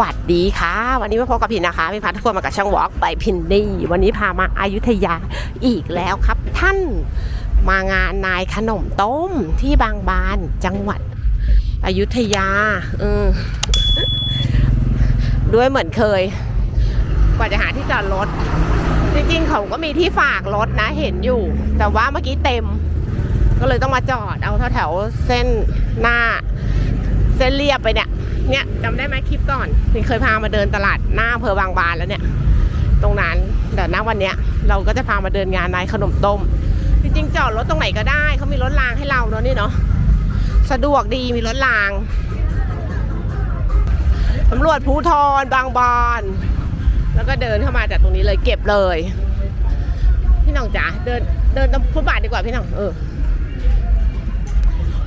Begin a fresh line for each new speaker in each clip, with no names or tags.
วัสดีค่ะ วันนี้มาพบกับพินนะคะพินพาทุกคนมากับช่องวอล์กไปพินดี้วันนี้พามาอายุทยาอีกแล้วครับ ท่านมางานนายขนมต้มที่บางบานจังหวัดอยุธยาเออด้วยเหมือนเคย กว่าจะหาที่จอดรถ จริงๆเขาก็มีที่ฝากรถนะเห็นอยู่ แต่ว่าเมื่อกี้เต็ม ก็เลยต้องมาจอดเอาแถวๆเส้นหน้า เส้นเรียบไปเนี่ย เนี่ยจำได้ไหมคลิปก่อนนี่เคยพามาเดินตลาดหน้าอำเภอบางบานแล้วเนี่ย ตรงนั้นเดี๋ยวนวันเนี้ย เราก็จะพามาเดินงานนายขนมต้ม จริงๆจอดรถตรงไหนก็ได้เขามีรถรางให้เราเนาะนี่เนาะสะดวกดีมีรถรางตำรวจภูทรบางบานแล้วก็เดินเข้ามาจากตรงนี้เลยเก็บเลย พี่น้องจ๋าเดินเดินตรงฟุตบาทดีกว่าพี่น้องเออ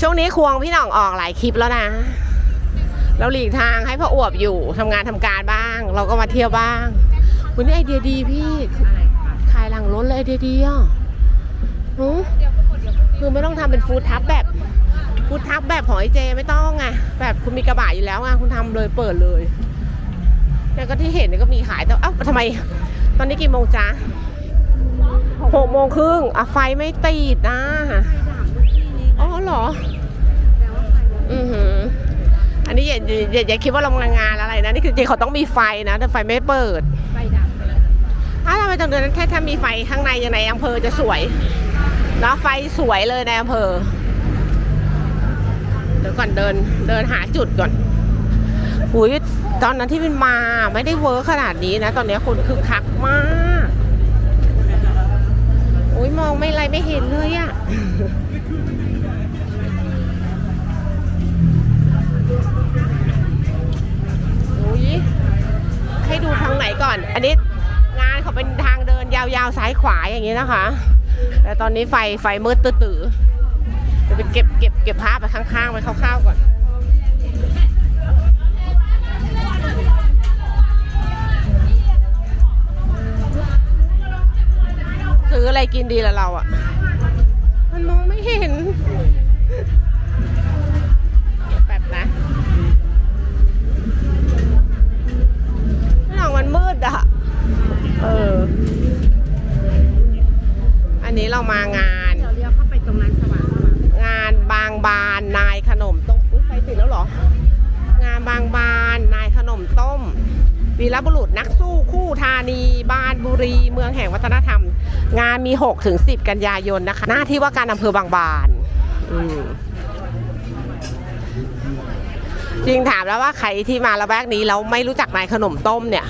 ช่วงนี้ควงพี่น่องออกหลายคลิปแล้วนะ เราหลีกทางให้พ่ออวบอยู่ทำงานทำการบ้าง เราก็มาเที่ยวบ้างวันนี้ไอเดียดีพี่ขายหลังรถเลยไอเดียดีอะหือคือไม่ต้องทำเป็นฟู้ดทับแบบฟู้ดทับแบบของไอเจไม่ต้องไงแบบคุณมีกระบะอยู่แล้วไงคุณทำเลยเปิดเลยแล้วก็ที่เห็นเนี่ยก็มีขายแต่เอ้าทำไม ตอนนี้กี่โมงจ๊ะหกโมงครึ่งอะไฟไม่ติดนะอ๋อเหรอ อือหือ อันนี้อย่าอย่าอย่าคิดว่าเรามางานอะไรนะนี่คือจริงเขาต้องมีไฟนะแต่ไฟไม่เปิด
ไฟดับไปแล้ว
ถ้าทำไมตรงนั้นแค่ถ้ามีไฟข้างในยังไงอำเภอจะสวยเนาะไฟสวยเลยในอำเภอเดี๋ยวก่อนเดินเดินหาจุดก่อนหุยตอนนั้นที่เป็นมาไม่ได้เวิร์คขนาดนี้นะ ตอนนี้คนคึกคักมากอุ้ยมองไม่ไรไม่เห็นเลยอะ ให้ดูทางไหนก่อน อันนี้งานเขาเป็นทางเดินยาวๆซ้ายขวาอย่างนี้นะคะ แต่ตอนนี้ไฟไฟมืดตื้อๆจะไปเก็บเก็บเก็บภาพไปข้างๆไปคร่าวๆก่อนซื้ออะไรกินดีละเราอะ่ะ มันมองไม่เห็นแบบนะ ดอะเออ อันนี้เรามางาน
เดี๋ยวเลี้ยวเข้าไปตรงนั้นสว่างสว่าง
งานบางบานนายขนมต้มอุ้ยไฟติดแล้วเหรอ งานบางบานนายขนมต้มวีรบุรุษนักสู้คู่ธานีบานบุรี เมืองแห่งวัฒนธรรม งานมี 6 ถึง 10 กันยายนนะคะ หน้าที่ว่าการอำเภอบางบานอืมจริงถามแล้วว่าใครที่มาละแวกนี้แล้วไม่รู้จักนายขนมต้มเนี่ย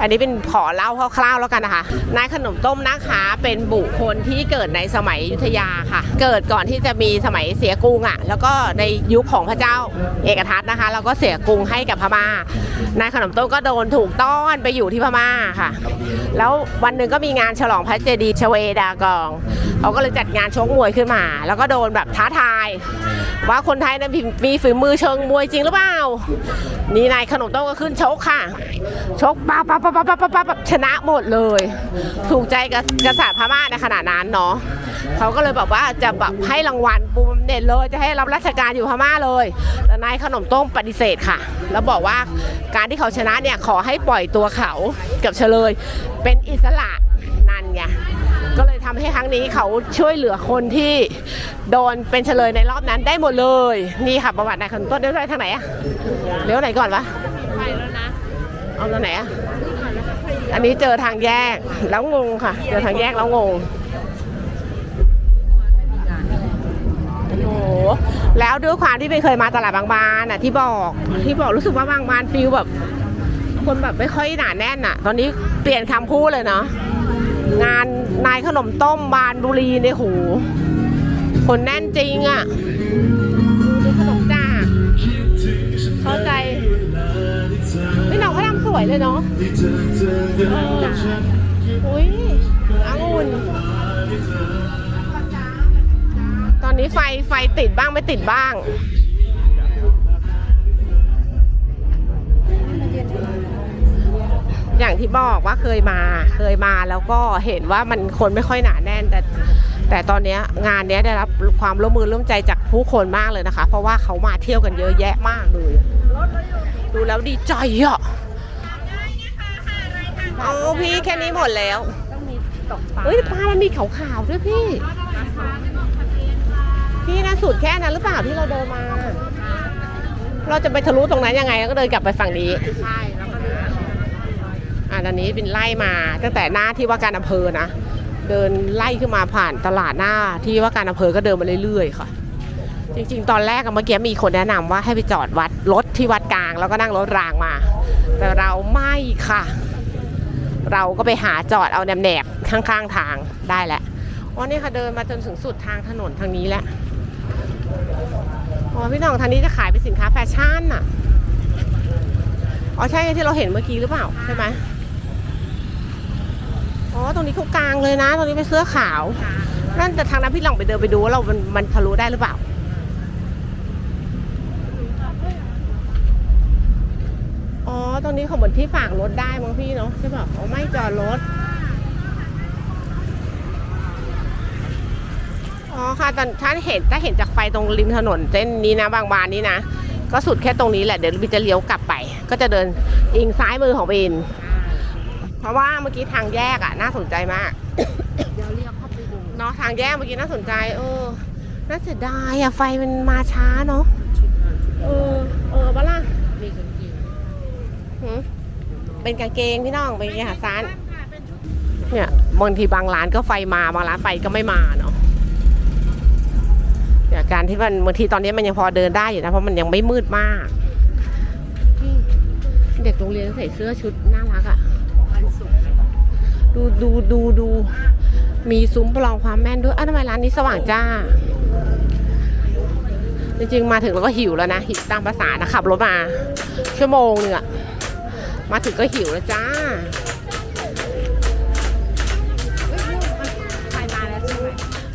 อันนี้เป็นขอเล่าคร่าวๆแล้วกันนะคะ นายขนมต้มนะคะ เป็นบุคคลที่เกิดในสมัยยุธยาค่ะ เกิดก่อนที่จะมีสมัยเสียกรุงอะ แล้วก็ในยุคของพระเจ้าเอกทัตนะคะแล้วก็เสียกรุงให้กับพม่า นายขนมต้มก็โดนถูกต้อนไปอยู่ที่พม่าค่ะ แล้ววันหนึ่งก็มีงานฉลองพระเจดีย์ชเวดากอง เขาก็เลยจัดงานชกมวยขึ้นมา แล้วก็โดนแบบท้าทาย ว่าคนไทยนั้นมีฝีมือเชิงมวยจริงหรือเปล่า นี่นายขนมต้ก็ขึ้นชกค่ะ ชกปั๊บปั๊บปั๊บปั๊บปั๊บปั๊บบชนะหมดเลย ถูกใจกับกษัตริย์พม่าในขณะนั้นเนาะเขาก็เลยบอกว่าจะแบบให้รางวัลปูมเด็ดเลย จะให้รับราชการอยู่พม่าเลย แต่นายขนมต้มปฏิเสธค่ะ แล้วบอกว่าการที่เขาชนะเนี่ยขอให้ปล่อยตัวเขากับเฉลย เป็นอิสระนั่นไง ก็เลยทำให้ครั้งนี้เขาช่วยเหลือคนที่โดนเป็นเฉลยในรอบนั้นได้หมดเลย นี่ค่ะประวัตินายขนต้มเดี๋ยวไปทางไหนอะเลี้ยวไหนก่อนวะ
ไปแล้วนะ
เอาตรงไหนอะอันนี้เจอทางแยกแล้วงงค่ะ เจอทางแยกแล้วงงโอ้โหแล้วด้วยความที่เป็นเคยมาตลาดบางบานอะที่บอกที่บอกรู้สึกว่าบางบานฟิลแบบ คนแบบไม่ค่อยหนาแน่นอะ ตอนนี้เปลี่ยนคำพูดเลยเนาะ งานนายขนมต้มบานบุรีเนี่ยโหคนแน่นจริงอะดูขนมจ้าเข้าใจพี่หน้องเขาทำสวยเลยเนาะอออุ้ยองุ่นตอนนี้ไฟไฟติดบ้างไม่ติดบ้าง อย่างที่บอกว่าเคยมาเคยมาแล้วก็เห็นว่ามันคนไม่ค่อยหนาแน่นแต่แต่ตอนนี้งานนี้ได้รับความร่วมมือร่วมใจจากผู้คนมากเลยนะคะ เพราะว่าเขามาเที่ยวกันเยอะแยะมากเลยดูแล้วดีใจอะโอ้พี่แค่นี้หมดแล้ว
ต้องมีตกปลา
เฮ้ยปลามันมีขาวๆด้วยพี่ พี่นะสุดแค่นั้นหรือเปล่าที่เราเดินมา เราจะไปทะลุตรงนั้นยังไงแล้วก็เดินกลับไปฝั่งนี้
ใช่
อ่าตอนนี้เป็นไล่มาตั้งแต่หน้าที่ว่าการอำเภอนะ เดินไล่ขึ้นมาผ่านตลาดหน้าที่ว่าการอำเภอก็เดินมาเรื่อยๆค่ะ จริงๆ ตอนแรกเมื่อกี้มีคนแนะนำว่าให้ไปจอดวัดรถที่วัดกลาง แล้วก็นั่งรถรางมา แต่เราไม่ค่ะ เราก็ไปหาจอดเอาแหนบๆข้างๆทางได้แหละอ๋อนี่ค่ะเดินมาจนถึงสุดทางถนนทางนี้แล้วอ๋อพี่น้องทางนี้จะขายเป็นสินค้าแฟชั่นอะอ๋อใช่ที่เราเห็นเมื่อกี้หรือเปล่าใช่ไหม อ๋อ ตรงนี้เขากลางเลยนะ ตรงนี้เป็นเสื้อขาว นั่นแต่ทางนั้นพี่หลองไปเดินไปดูว่าเรา มันมันทะลุได้หรือเปล่า อ๋อ ตรงนี้เขาเหมือนที่ฝากรถได้มั้งพี่เนาะใช่ป่ะอ๋อไม่จอดรถ อ๋อค่ะตอนถ้าเห็นถ้าเห็นจากไฟตรงริมถนนเส้นนี้นะบางบานนี้นะ ก็สุดแค่ตรงนี้แหละ เดี๋ยวบินจะเลี้ยวกลับไป ก็จะเดินอิงซ้ายมือของบิน เพราะว่าเมื่อกี้ทางแยกอะน่าสนใจมาก
เดี๋ยวเรียกเข้าไปดู
เนาะทางแยกเมื่อกี้น่าสนใจ เออ น่าเสียดายอะไฟมันมาช้าเนาะ
ชุดนอนชุด
เออ เออบ้าล่ะ
มีกางเกง
หืมเป็นกางเกงพี่น้องเป็นกางเกงขาสั้น เนี่ยบางทีบางร้านก็ไฟมาบางร้านไฟก็ไม่มาเนาะเนี่ยการที่มันบางทีตอนนี้มันยังพอเดินได้อยู่นะเพราะมันยังไม่มืดมากพี่เด็กโรงเรียนใส่เสื้อชุดน่ารักอะ
วันศุกร์
ดูดูดูดู มีซุ้มประลองความแม่นด้วยอ้าวทำไมร้านนี้สว่างจ้า จริงๆ มาถึงแล้วก็หิวแล้วนะ หิวตามภาษานะขับรถมา ชั่วโมงหนึงอะมาถึงก็หิวแล้วจ้า
ใครมาแล้วใช่ไหม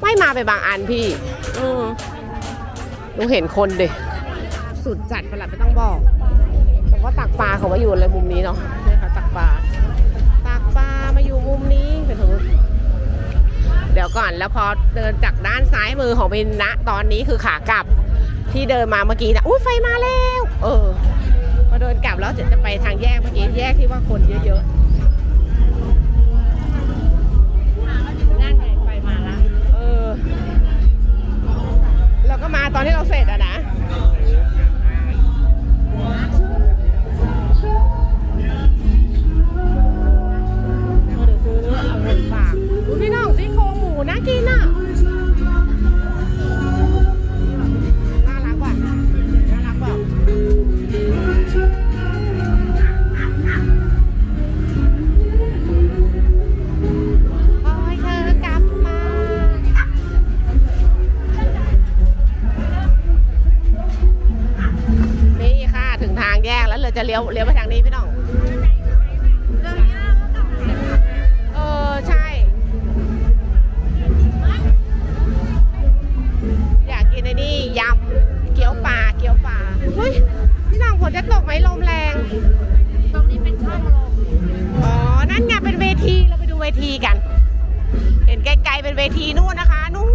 ไม่มาไปบางอันพี่อืมหนูเห็นคนดิสุดจัดประหลัดไม่ต้องบอกแต่ว่าตักปลาเขามาอยู่อะไรมุมนี้เนาะนี่ค่ะตักปลา มนี้เป็นเดี๋ยวก่อนแล้วพอเดินจากด้านซ้ายมือของบินนะตอนนี้คือขากลับที่เดินมาเมื่อกี้นะอุ้ยไฟมาแล้ว เออพอเดินกลับแล้วเดี๋ยวจะไปทางแยกเมื่อกี้แยกที่ว่าคนเยอะ
นั่นไงไฟมาแล้ว
เออแล้วก็มาตอนที่เราเสร็จอะนะ กินไอ้นี่ยำเกี๊ยวปลาเกี๊ยวปลาเฮ้ยพี่น้องฝนจะตกไหมลมแรง
ตรงนี้เป็นช่องลม
อ๋อ นั่นไงเป็นเวทีเราไปดูเวทีกัน เห็นไกลๆเป็นเวทีนู่นนะคะนู่น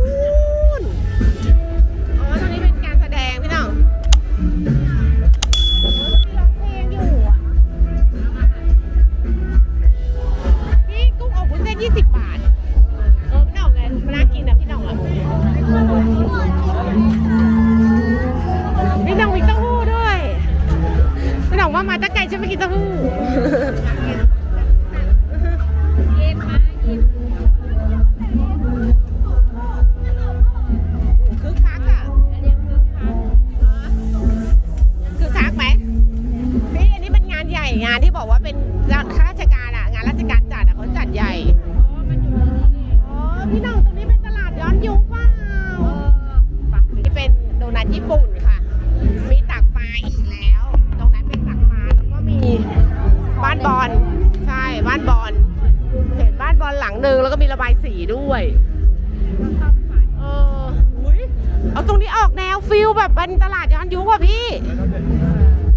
ฟิลแบบเป็นตลาดย้อนยุคว่ะพี่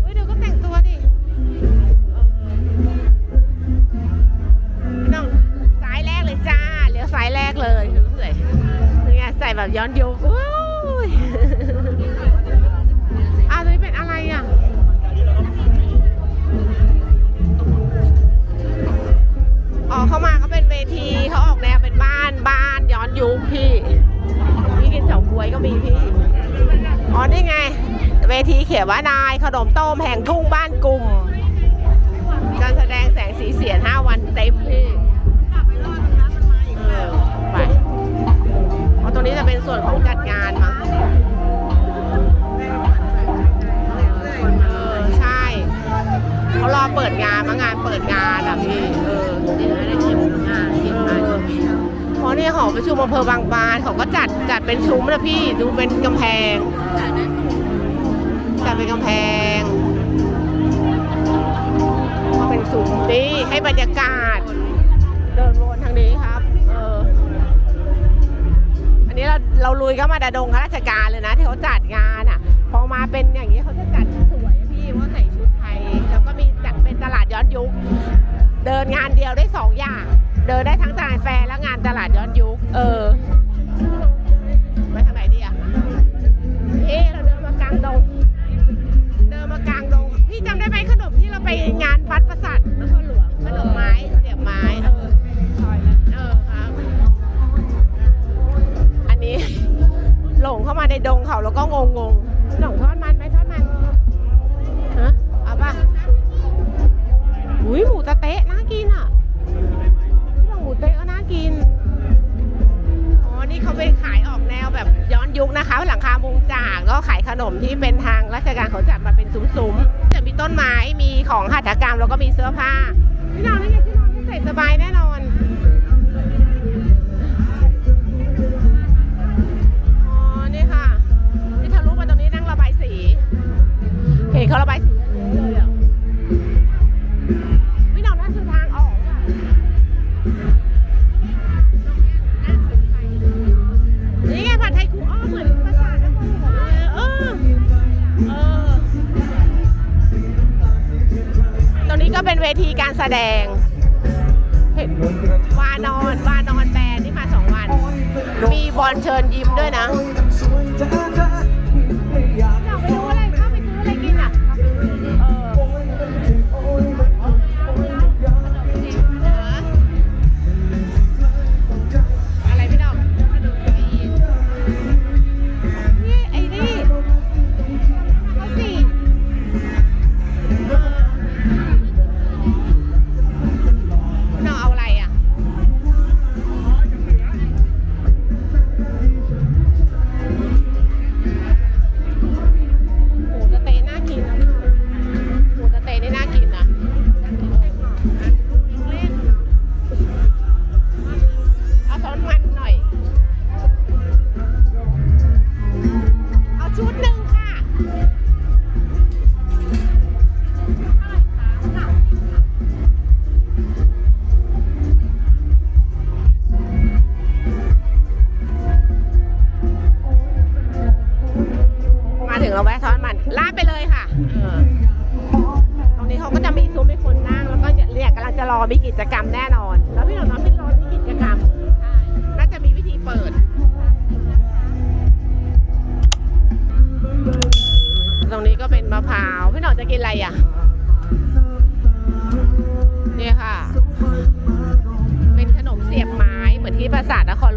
เฮ้ยดี๋ยวก็แต่งตัวดิน้องสายแรกเลยจ้าเหลือสายแรกเลยสวยนี่ยใส่แบบย้อนยุคอุ้ยอะตัเป็นอะไรอะอ๋อเข้ามาก็เป็นเวทีเขาออกแนวเป็นบ้านบ้านย้อนยุคพี่พี่กินเฉาก๊วยก็มีพี่ นี่ไง เวทีเขียนว่านายขนมต้มแห่งทุ่งบ้านกลุ่ม การแสดงแสงสีเสียง5วันเต็มพี่ไปเพราะตรงนี้จะเป็นส่วนของจัดงานมั้งเออใช่เขารอเปิดงานมางานเปิดงานอะพี่ เออ เนี่หอประชุมอำเภอบางบานเขาก็จัดจัดเป็นซุ้มนะพี่ดูเป็นกำแพง จัดเป็นกำแพงก็เป็นซุ้มนี่ให้บรรยากาศ เดินวนทางนี้ครับ เออ อันนี้เราเราลุยก็มาดาดงข้าราชการเลยนะ ที่เขาจัดงานอะ พอมาเป็นอย่างนี้เขาจะจัดสวยพี่ว่าใส่ชุดไทย แล้วก็มีจัดเป็นตลาดย้อนยุค เดินงานเดียวได้สองอย่าง เดินได้ทั้งตลาดแฟร์และงานตลาดย้อนยุค เออ ไปทางไหนดีอะเอ๊เราเดินมากลางดง เดินมากลางดง พี่จำได้ไหมขนมที่เราไปงานวัดประสาทนครหลวงขนมไม้เหนียวไม้ เออเออครับ อันนี้ หลงเข้ามาในดงเขาแล้วก็งงง นมที่เป็นทางราชการเขาจัดมาเป็นซุ้มๆจะมีต้นไม้มีของหัตถกรรมแล้วก็มีเสื้อผ้าพี่นอนนี่ไงพี่นอนนี่ใส่สบายแน่นอน ดงเห็นวานอนวานอนแบรนด์ที่มาสองวัน มีบอลเชิญยิ้มด้วยนะ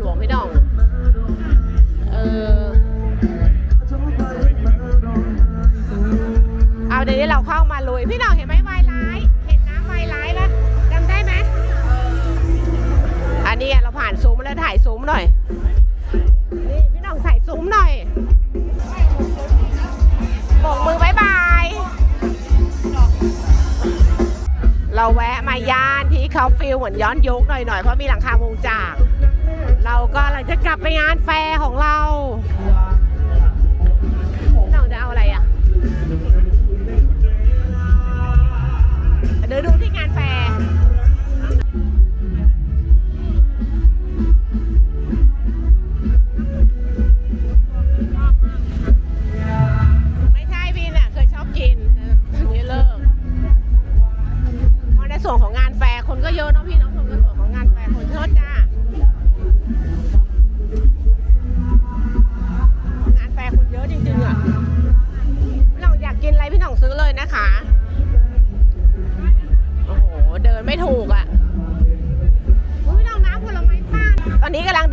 วงพี่น่อง เออเอาเดี๋ยวนี้เราเข้ามาลุยพี่น่องเห็นไหมวายร้ายเห็นน้ำวายร้ายปะจำได้ไหมอันนี้เราผ่านซุ้มแล้วถ่ายซุ้มหน่อยนี่พี่น่องถ่ซุ้มหน่อยโบกมือบายบายเราแวะมาย่านที่เขาฟิลเหมือนย้อนยุคหน่อยๆเพราะมีหลังคามุงจาก เราก็หลังจะกลับไปงานแฟร์ของเรา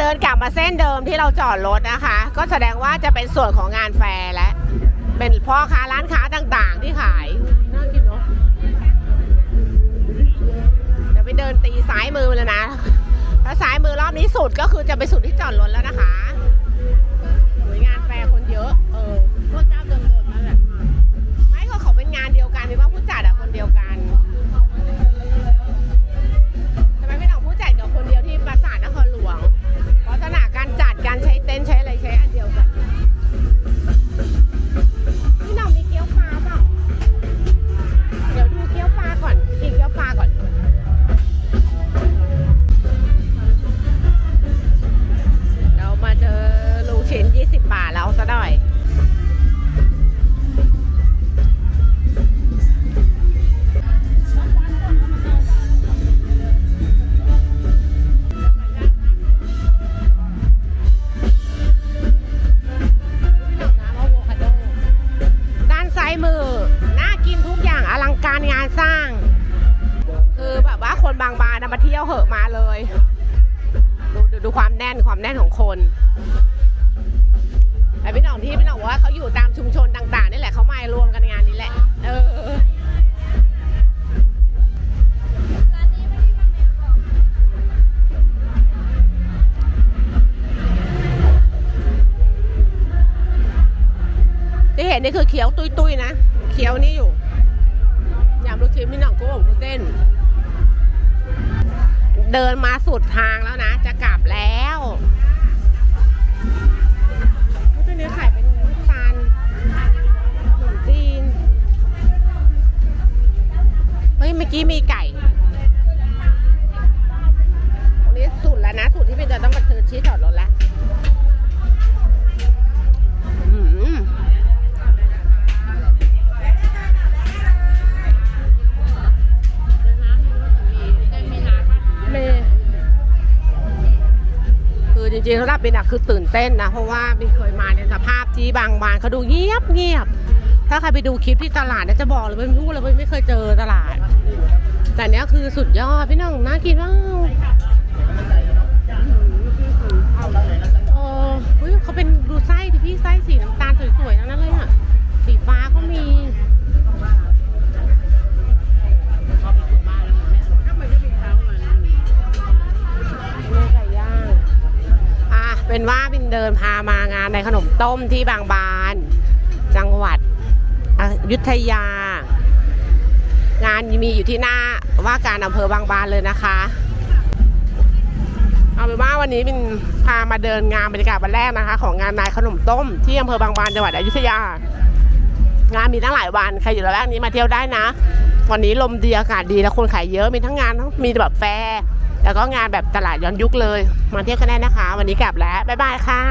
ดินกลับมาเส้นเดิมที่เราจอดรถนะคะ ก็แสดงว่าจะเป็นส่วนของงานแฟร์และ เป็นพ่อค้าร้านค้าต่างๆ ที่ขายน่ากินเนาะเดี๋ยวไปเดินตีซ้ายมือเลยนะถ้าซ้ายมือรอบนี้สุดก็คือจะไปสุดที่จอดรถแล้วนะคะ บาคนบางบานน่ะมาเที่ยวเหอะมาเลย ดูดูดูความแน่นความแน่นของคนแต่พี่หน่องที่พี่หน่องว่าเขาอยู่ตามชุมชนต่างๆนี่แหละเขามารวมกันงานนี้แหละ เออที่เห็นนี่คือเคี้ยวตุ้ยๆนะ เคี้ยวนี่อยู่ยำลูกชิ้นพี่หน่องกุ้งอบวุ้นเส้น เดินมาสุดทางแล้วนะ จะกลับแล้วเขาจะเนื้อไข่เป็นลูกตาลขนมจีน เฮ้ย เมื่อกี้มีไก่ บินอะคือตื่นเต้นนะ เพราะว่าบินเคยมาในสภาพที่บางบานเขาดูเงียบเงียบ ถ้าใครไปดูคลิปที่ตลาดเนี่ยจะบอกเลยไม่รู้เลยว่าไม่เคยเจอตลาด แต่เนี้ยคือสุดยอดพี่น้องน่ากินมากเออเฮ้ยเขาเป็นดูไส้ดิพี่ไส้สีน้ำตาลสวยๆทั้งนั้นเลยอะสีฟ้าก็มีเเป็นว่าบินเดินพามางานในขนมต้มที่บางบาน จังหวัดอยุธยา งานมีอยู่ที่หน้าว่าการอำเภอบางบานเลยนะคะ เอาเป็นว่าวันนี้บินพามาเดินงานบรรยากาศวันแรกนะคะ ของงานนายขนมต้มที่อำเภอบางบานจังหวัดอยุธยา งานมีตั้งหลายวันใครอยู่ระแวกนี้มาเที่ยวได้นะ วันนี้ลมดีอากาศดีแล้วคนขายเยอะมีทั้งงานทั้งมีแบบแฟร์ แล้วก็งานแบบตลาดย้อนยุคเลย มาเที่ยวกันได้นะคะ วันนี้กลับแล้ว บ๊ายบายค่ะ